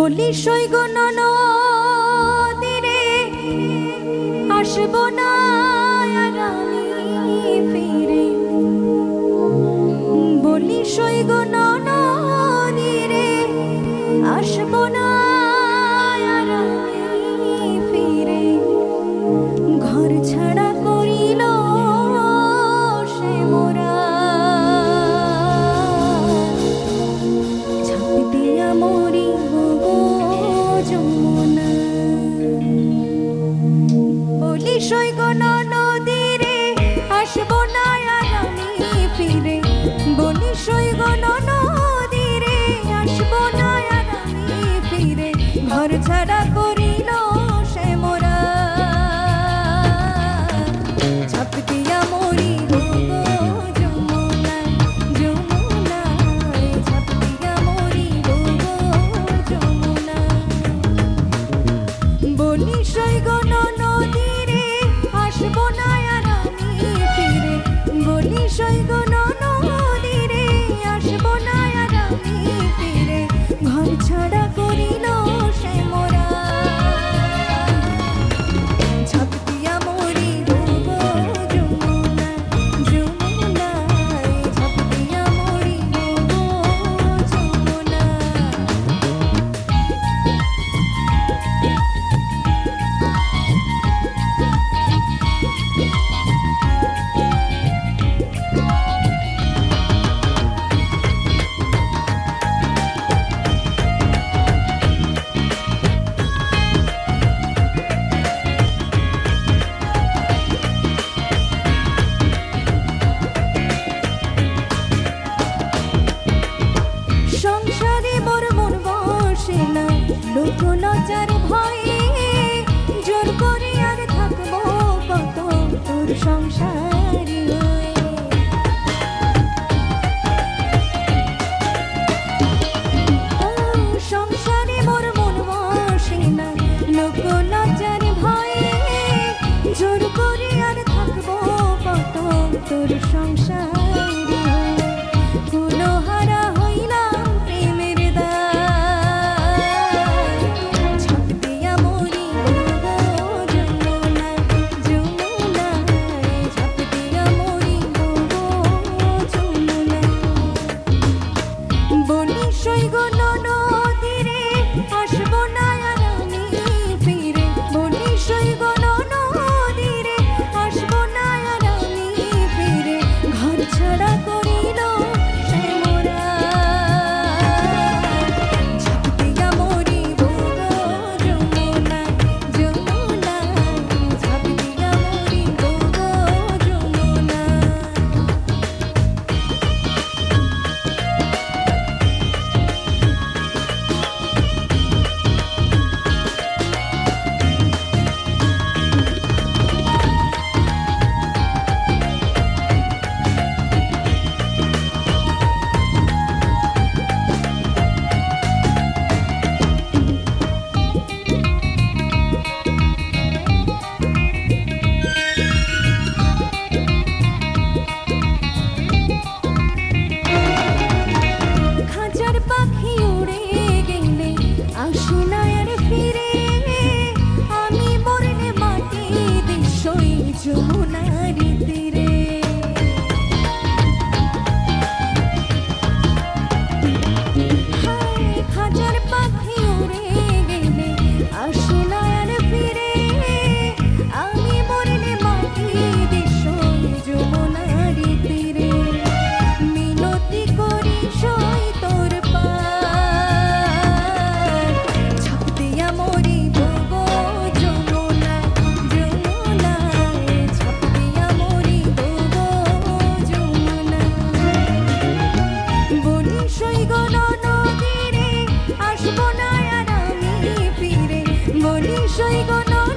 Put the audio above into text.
বলি সৈগ নদীরে আসব না। favorito. মোর মন বসে না। লোক লজ্জার ভয়ে জোর করে আর থাকব কত তোর সংসার? নাই নিশাই গণ